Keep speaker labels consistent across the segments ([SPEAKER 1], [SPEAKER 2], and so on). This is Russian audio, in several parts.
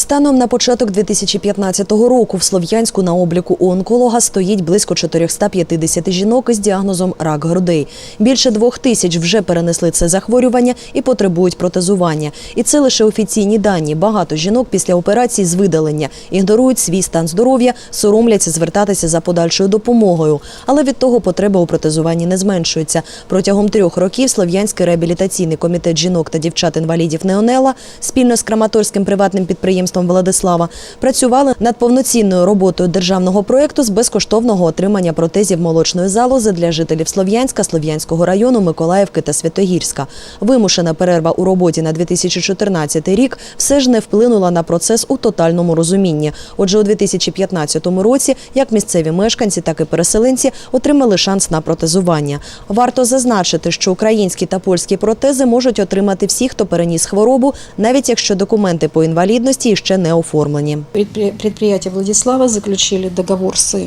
[SPEAKER 1] Станом на початок 2015 року в Слов'янську на обліку у онколога стоїть близько 450 жінок із діагнозом рак грудей. Більше двох тисяч вже перенесли це захворювання і потребують протезування. І це лише офіційні дані. Багато жінок після операції з видалення ігнорують свій стан здоров'я, соромляться звертатися за подальшою допомогою. Але від того потреба у протезуванні не зменшується. Протягом трьох років Слов'янський реабілітаційний комітет жінок та дівчат-інвалідів Неонела спільно з Краматорським приватним підприємством Владислава працювали над повноцінною роботою державного проєкту з безкоштовного отримання протезів молочної залози для жителів Слов'янська, Слов'янського району, Миколаївки та Святогірська. Вимушена перерва у роботі на 2014 рік все ж не вплинула на процес у тотальному розумінні. Отже, у 2015 році як місцеві мешканці, так і переселенці отримали шанс на протезування. Варто зазначити, що українські та польські протези можуть отримати всі, хто переніс хворобу, навіть якщо документи по інвалідності ще не оформлені.
[SPEAKER 2] Предприятие Владислава заключили договор с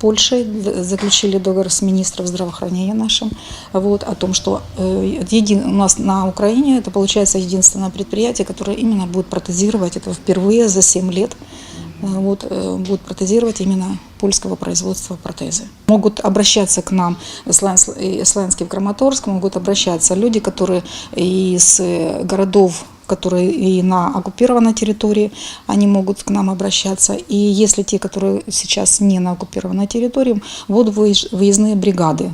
[SPEAKER 2] Польшей, заключили договор с министром здравоохранения нашим, вот, о том, что э, един- у нас на Украине это получается единственное предприятие, которое именно будет протезировать, это впервые за 7 лет, э, вот, э, будет протезировать именно польского производства протезы. Могут обращаться к нам, Славянский в Краматорск, могут обращаться люди, которые из э, городов которые и на оккупированной территории, они могут к нам обращаться. И если те, которые сейчас не на оккупированной территории, выезж- выездные бригады.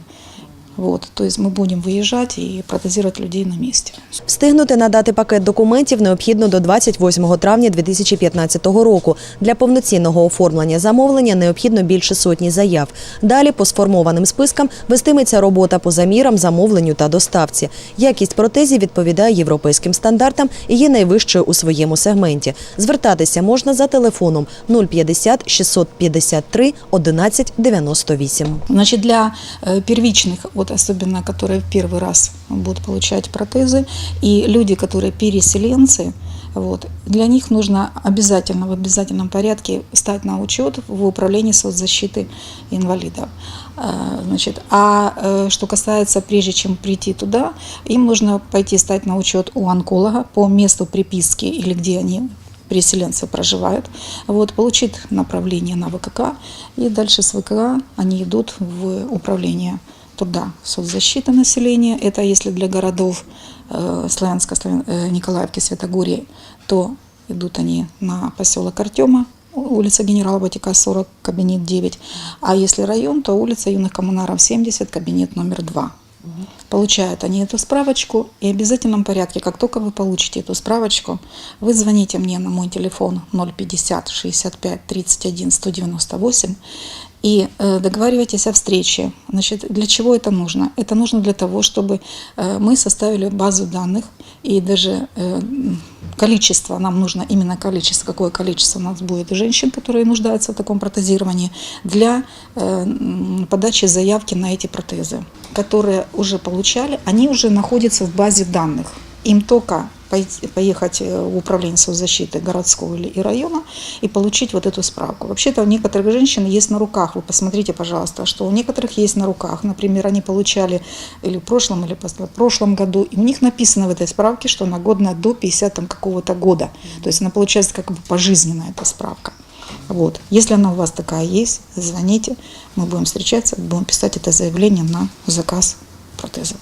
[SPEAKER 2] Вот, то есть мы будем выезжать и протезировать людей на месте.
[SPEAKER 1] Встигнути надати пакет документів необхідно до 28 травня 2015 року. Для повноцінного оформлення замовлення необхідно більше сотні заяв. Далі по сформованим спискам вестиметься робота по замірам, замовленню та доставці. Якість протезів відповідає європейським стандартам і є найвищою у своєму сегменті. Звертатися можна за телефоном 050 653 11 98.
[SPEAKER 2] Значит, для э, первичных, вот особенно которые в первый раз будут получать протезы, и люди, которые переселенцы, вот, для них нужно обязательно, в обязательном порядке стать на учет в управлении соцзащиты инвалидов. Э, Значит, а э, что касается, прежде чем прийти туда, им нужно пойти стать на учет у онколога по месту приписки или где они переселенцы проживают, вот, получить направление на ВКК, и дальше с ВКК они идут в управление труда соцзащиты населения. Это если для городов э, Славянска, Славян- э, Николаевки, Святогорья, то идут они на поселок Артема, улица генерала Батика 40, кабинет 9. А если район, то улица Юных коммунаров 70, кабинет номер 2. Получают они эту справочку, и в обязательном порядке, как только вы получите эту справочку, вы звоните мне на мой телефон 050 65 31 198 и э, договаривайтесь о встрече. Значит, для чего это нужно? Это нужно для того, чтобы э, мы составили базу данных и даже э, количество, нам нужно именно количество, какое количество у нас будет женщин, которые нуждаются в таком протезировании, для подачи заявки на эти протезы, которые уже получали, они уже находятся в базе данных. Им только поехать э, в управление соцзащиты городского или и района и получить вот эту справку. Вообще-то у некоторых женщин есть на руках. Вы посмотрите, пожалуйста, что у некоторых есть на руках. Например, они получали или в прошлом, или в прошлом году, и у них написано в этой справке, что она годна до 50 там, какого-то года. То есть она получается как бы пожизненная эта справка. Вот. Если она у вас такая есть, звоните, мы будем встречаться, будем писать это заявление на заказ протеза.